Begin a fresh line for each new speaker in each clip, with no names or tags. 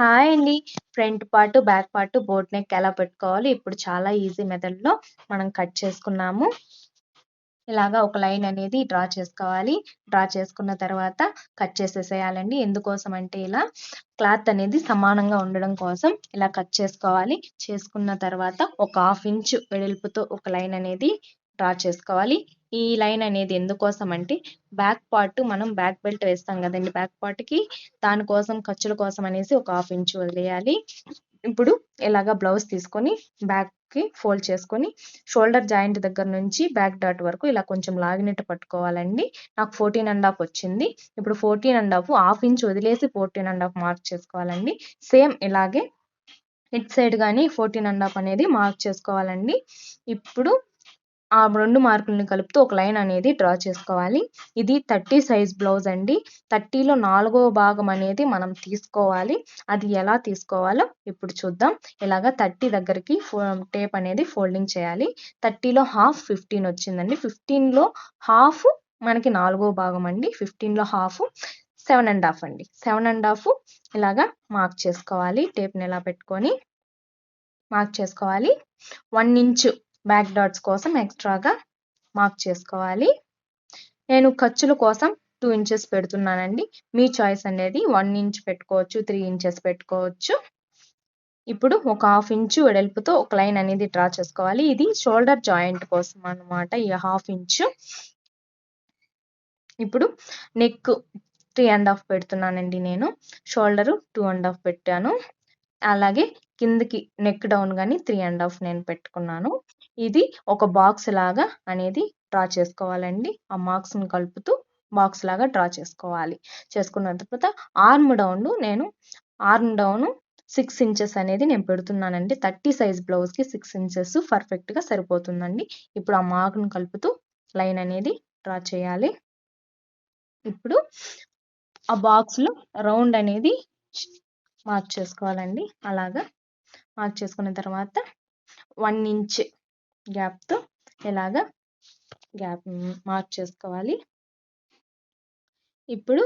Hi అండి. Front part, back part boat neck ఎలా పెట్టుకోవాలి ఇప్పుడు చాలా ఈజీ మెథడ్‌లో మనం కట్ చేసుకున్నాము. ఇలాగా ఒక లైన్ అనేది డ్రా చేసుకోవాలి. డ్రా చేసుకున్న తర్వాత కట్ చేసేసేయాలండి. ఎందుకోసం అంటే ఇలా క్లాత్ అనేది సమానంగా ఉండడం కోసం ఇలా కట్ చేసుకోవాలి. చేసుకున్న తర్వాత ఒక హాఫ్ ఇంచ్ వెడల్పుతో ఒక లైన్ అనేది డ్రా చేసుకోవాలి. ఈ లైన్ అనేది ఎందుకోసం అంటే బ్యాక్ పార్ట్ మనం బ్యాక్ బెల్ట్ వేస్తాం కదండి బ్యాక్ పార్ట్‌కి దానికోసం ఖర్చుల కోసం అనేసి ఒక హాఫ్ ఇంచ్ వదిలేయాలి. ఇప్పుడు ఇలాగ బ్లౌజ్ తీసుకొని బ్యాక్‌కి ఫోల్డ్ చేసుకొని షోల్డర్ జాయింట్ దగ్గర నుంచి బ్యాక్ డాట్ వరకు ఇలా కొంచెం లాగినట్టు పట్టుకోవాలండి. నాకు 14 వచ్చింది. ఇప్పుడు 14 హాఫ్ హాఫ్ ఇంచ్ వదిలేసి 14 మార్క్ చేసుకోవాలండి. సేమ్ ఇలాగే ఇట్ సైడ్ గాని 14 అనేది మార్క్ చేసుకోవాలండి. ఇప్పుడు ఆ రెండు మార్కుల్ని కలుపుతూ ఒక లైన్ అనేది డ్రా చేసుకోవాలి. ఇది 30 సైజ్ బ్లౌజ్ అండి. 30లో నాలుగవ భాగం అనేది మనం తీసుకోవాలి. అది ఎలా తీసుకోవాలో ఇప్పుడు చూద్దాం. ఇలాగ 30 దగ్గరికి ఫో టేప్ అనేది ఫోల్డింగ్ చేయాలి. 30లో హాఫ్ 15 వచ్చిందండి. 15లో హాఫ్ మనకి నాలుగవ భాగం అండి. 15లో హాఫ్ సెవెన్ అండ్ హాఫ్ అండి. సెవెన్ అండ్ హాఫ్ ఇలాగా మార్క్ చేసుకోవాలి. టేప్‌ని ఎలా పెట్టుకొని మార్క్ చేసుకోవాలి. వన్ ఇంచు బ్యాక్ డాట్స్ కోసం ఎక్స్ట్రాగా మార్క్ చేసుకోవాలి. నేను ఖర్చుల కోసం టూ ఇంచెస్ పెడుతున్నానండి. మీ చాయిస్ అనేది వన్ ఇంచ్ పెట్టుకోవచ్చు. త్రీ ఇంచెస్ పెట్టుకోవచ్చు. ఇప్పుడు ఒక హాఫ్ ఇంచు వెడల్పుతో ఒక లైన్ అనేది డ్రా చేసుకోవాలి. ఇది షోల్డర్ జాయింట్ కోసం అన్నమాట. ఈ హాఫ్ ఇంచు ఇప్పుడు నెక్ త్రీ అండ్ హాఫ్ పెడుతున్నానండి నేను. షోల్డర్ 2 ½ పెట్టాను. అలాగే కిందకి నెక్ డౌన్ కానీ త్రీ అండ్ హాఫ్ నేను పెట్టుకున్నాను. ఇది ఒక బాక్స్ లాగా అనేది డ్రా చేసుకోవాలండి. ఆ మార్క్స్‌ని కలుపుతూ బాక్స్ లాగా డ్రా చేసుకోవాలి. చేసుకున్న తర్వాత ఆర్మ్ డౌన్ నేను ఆర్మ్ డౌన్ సిక్స్ ఇంచెస్ అనేది నేను పెడుతున్నానండి. 30 సైజ్ బ్లౌజ్‌కి సిక్స్ ఇంచెస్ పర్ఫెక్ట్‌గా సరిపోతుందండి. ఇప్పుడు ఆ మార్క్ను కలుపుతూ లైన్ అనేది డ్రా చేయాలి. ఇప్పుడు ఆ బాక్స్‌లో రౌండ్ అనేది మార్క్ చేసుకోవాలండి. అలాగా మార్క్ చేసుకున్న తర్వాత వన్ ఇంచ్ గ్యాప్‌తో ఇలాగా గ్యాప్ మార్క్ చేసుకోవాలి. ఇప్పుడు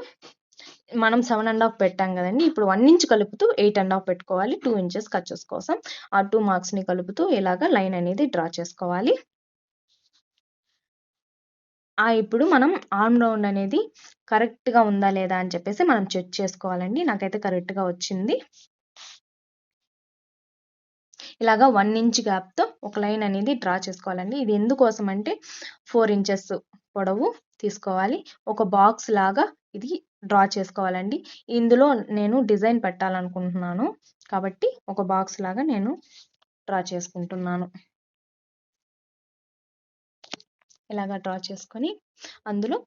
మనం సెవెన్ అండ్ హాఫ్ పెట్టాం కదండీ. ఇప్పుడు వన్ ఇంచ్ కలుపుతూ ఎయిట్ అండ్ హాఫ్ పెట్టుకోవాలి. టూ ఇంచెస్ ఖర్చుస్ కోసం. ఆ టూ మార్క్స్‌ని కలుపుతూ ఇలాగ లైన్ అనేది డ్రా చేసుకోవాలి. ఆ ఇప్పుడు మనం ఆర్మ్ రౌండ్ అనేది కరెక్ట్‌గా ఉందా లేదా అని చెప్పేసి మనం చెక్ చేసుకోవాలండి. నాకైతే కరెక్ట్‌గా వచ్చింది. ఇలాగా వన్ ఇంచ్ గ్యాప్‌తో ఒక లైన్ అనేది డ్రా చేసుకోవాలండి. ఇది ఎందుకోసం అంటే ఫోర్ ఇంచెస్ పొడవు తీసుకోవాలి. ఒక బాక్స్ లాగా ఇది డ్రా చేసుకోవాలండి. ఇందులో నేను డిజైన్ పెట్టాలనుకుంటున్నాను. కాబట్టి ఒక బాక్స్ లాగా నేను డ్రా చేసుకుంటున్నాను. ఇలాగ డ్రా చేసుకొని అందులో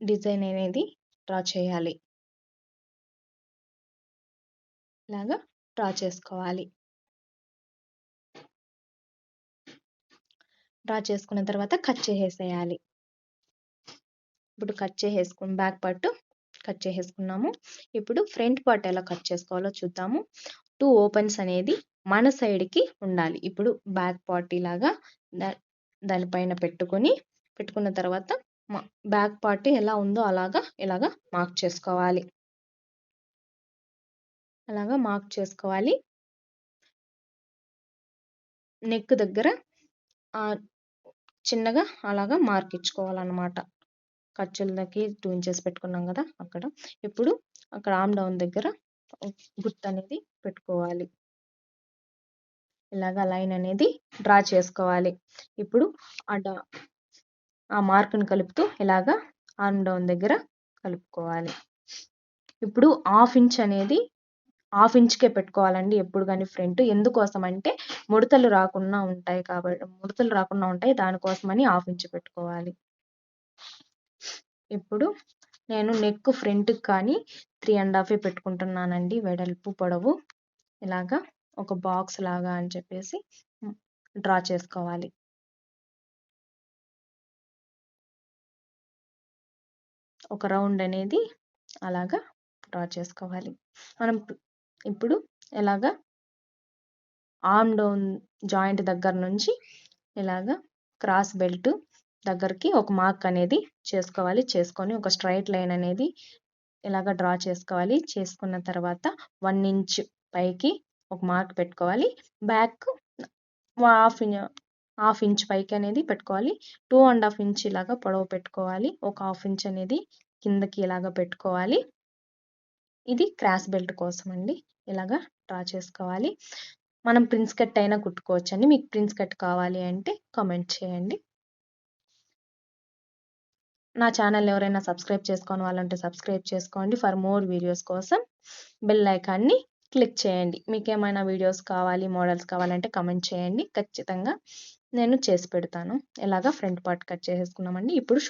డిజైన్ అనేది డ్రా చేయాలి. ఇలాగా డ్రా చేసుకోవాలి. డ్రా చేసుకున్న తర్వాత కట్ చేసేసేయాలి. ఇప్పుడు కట్ చేసేసుకుని బ్యాక్ పార్ట్ కట్ చేసేసుకున్నాము. ఇప్పుడు ఫ్రంట్ పార్ట్ ఎలా కట్ చేసుకోవాలో చూద్దాము. టూ ఓపెన్స్ అనేది మన సైడ్‌కి ఉండాలి. ఇప్పుడు బ్యాక్ పార్ట్ ఇలాగా దానిపైన పెట్టుకొని పెట్టుకున్న తర్వాత బ్యాక్ పార్ట్ ఎలా ఉందో అలాగా ఇలాగా మార్క్ చేసుకోవాలి. అలాగా మార్క్ చేసుకోవాలి. నెక్ దగ్గర చిన్నగా అలాగా మార్క్ ఇచ్చుకోవాలన్నమాట. ఖర్చులకి టూ ఇంచెస్ పెట్టుకున్నాం కదా! అక్కడ. ఇప్పుడు అక్కడ ఆమ్ డౌన్ దగ్గర గుర్తు అనేది పెట్టుకోవాలి. ఇలాగ లైన్ అనేది డ్రా చేసుకోవాలి. ఇప్పుడు ఆ డా ఆ మార్కుని కలుపుతూ ఇలాగ ఆర్మ్ డౌన్ దగ్గర కలుపుకోవాలి. ఇప్పుడు హాఫ్ ఇంచ్ అనేది హాఫ్ ఇంచ్‌కే పెట్టుకోవాలండి ఎప్పుడు కానీ ఫ్రంట్. ఎందుకోసం అంటే ముడతలు రాకుండా ఉంటాయి కాబట్టి ముడతలు రాకుండా ఉంటాయి. దానికోసమని హాఫ్ ఇంచ్ పెట్టుకోవాలి. ఇప్పుడు నేను నెక్ ఫ్రంట్‌కి కానీ త్రీ అండ్ హాఫే పెట్టుకుంటున్నానండి వెడల్పు, పొడవు. ఇలాగా ఒక బాక్స్ లాగా అని చెప్పేసి డ్రా చేసుకోవాలి. ఒక రౌండ్ అనేది అలాగా డ్రా చేసుకోవాలి. మనం ఇప్పుడు ఎలాగా ఆర్మ్ డౌన్ జాయింట్ దగ్గర నుంచి ఇలాగా క్రాస్ బెల్ట్ దగ్గరికి ఒక మార్క్ అనేది చేసుకోవాలి. చేసుకొని ఒక స్ట్రైట్ లైన్ అనేది ఇలాగ డ్రా చేసుకోవాలి చేసుకున్న తర్వాత వన్ ఇంచ్ పైకి ఒక మార్క్ పెట్టుకోవాలి. బ్యాక్ హాఫ్ హాఫ్ ఇంచ్ పైకి అనేది పెట్టుకోవాలి. టూ అండ్ హాఫ్ ఇంచ్ ఇలాగా పొడవు పెట్టుకోవాలి. ఒక హాఫ్ ఇంచ్ అనేది కిందకి ఇలాగ పెట్టుకోవాలి. ఇది క్రాస్ బెల్ట్ కోసం అండి. ఇలాగా డ్రా చేసుకోవాలి. మనం ప్రిన్స్ కట్ అయినా కుట్టుకోవచ్చు అండి మీకు ప్రిన్స్ కట్ కావాలి అంటే కామెంట్ చేయండి. నా ఛానల్ ఎవరైనా సబ్స్క్రైబ్ చేసుకోని వాళ్ళంటే సబ్స్క్రైబ్ చేసుకోండి. ఫర్ మోర్ వీడియోస్ కోసం బెల్ ఐకాన్ని క్లిక్ చేయండి. మీకు ఏమైనా వీడియోస్ కావాలి మోడల్స్ కావాలంటే కమెంట్ చేయండి. ఖచ్చితంగా నేను చేసి పెడతాను. ఇలాగ ఫ్రంట్ పార్ట్ కట్ చేసేసుకున్నామండి. ఇప్పుడు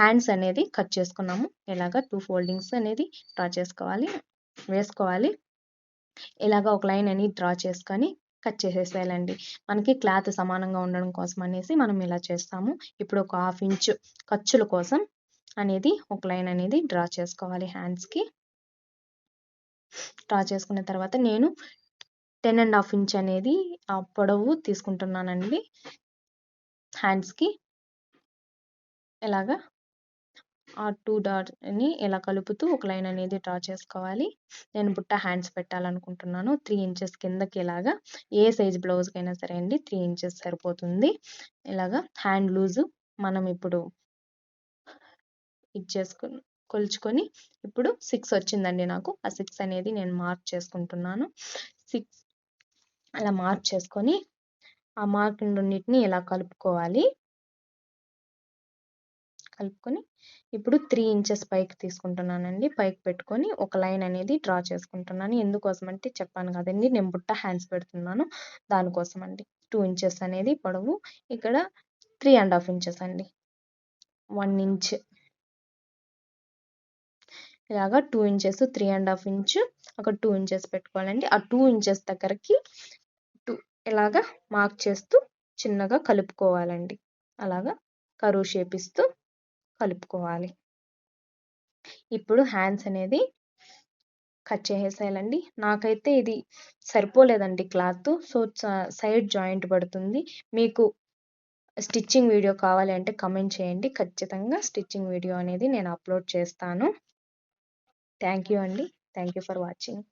హ్యాండ్స్ అనేది కట్ చేసుకున్నాము. ఇలాగ టూ ఫోల్డింగ్స్ అనేది డ్రా చేసుకోవాలి వేసుకోవాలి. ఇలాగ ఒక లైన్ అని డ్రా చేసుకొని కట్ చేసేసేయాలండి. మనకి క్లాత్ సమానంగా ఉండడం కోసం అనేసి మనం ఇలా చేస్తాము. ఇప్పుడు ఒక హాఫ్ ఇంచ్ ఖర్చుల కోసం అనేది ఒక లైన్ అనేది డ్రా చేసుకోవాలి హ్యాండ్స్కి డ్రా చేసుకున్న తర్వాత నేను టెన్ అండ్ హాఫ్ ఇంచ్ అనేది ఆ పొడవు తీసుకుంటున్నానండి. హ్యాండ్స్కి ఇలాగా ఆ టూ డాట్ని ఇలా కలుపుతూ ఒక లైన్ అనేది డ్రా చేసుకోవాలి. నేను బుట్ట హ్యాండ్స్ పెట్టాలనుకుంటున్నాను. త్రీ ఇంచెస్ కిందకి ఇలాగా ఏ సైజ్ బ్లౌజ్కైనా సరే అండి త్రీ ఇంచెస్ సరిపోతుంది. ఇలాగా హ్యాండ్ లూజు మనం ఇప్పుడు ఇది కొలుచుకొని ఇప్పుడు సిక్స్ వచ్చిందండి నాకు. ఆ సిక్స్ అనేది నేను మార్క్ చేసుకుంటున్నాను. సిక్స్ అలా మార్క్ చేసుకొని ఆ మార్క్ రెండింటిని ఇలా కలుపుకోవాలి. కలుపుకొని ఇప్పుడు త్రీ ఇంచెస్ పైకి తీసుకుంటున్నానండి. పైకి పెట్టుకొని ఒక లైన్ అనేది డ్రా చేసుకుంటున్నాను. ఎందుకోసం అంటే చెప్పాను కదండి నేను బుట్ట హ్యాండ్స్ పెడుతున్నాను. దానికోసం అండి టూ ఇంచెస్ అనేది పొడవు. ఇక్కడ త్రీ అండ్ హాఫ్ ఇంచెస్ అండి. వన్ ఇంచ్ ఇలాగా two inches three and half inch ఒక టూ ఇంచెస్ పెట్టుకోవాలండి. ఆ టూ ఇంచెస్ దగ్గరకి టూ ఇలాగా మార్క్ చేస్తూ చిన్నగా కలుపుకోవాలండి. అలాగా కరువు షేప్ ఇస్తూ కలుపుకోవాలి. ఇప్పుడు హ్యాండ్స్ అనేది కట్ చేసేయాలండి నాకైతే ఇది సరిపోలేదండి క్లాత్. సో సైడ్ జాయింట్ పడుతుంది. మీకు స్టిచ్చింగ్ వీడియో కావాలి అంటే కమెంట్ చేయండి. ఖచ్చితంగా స్టిచ్చింగ్ వీడియో అనేది నేను అప్లోడ్ చేస్తాను. థ్యాంక్ యూ అండి థ్యాంక్ యూ ఫర్ వాచింగ్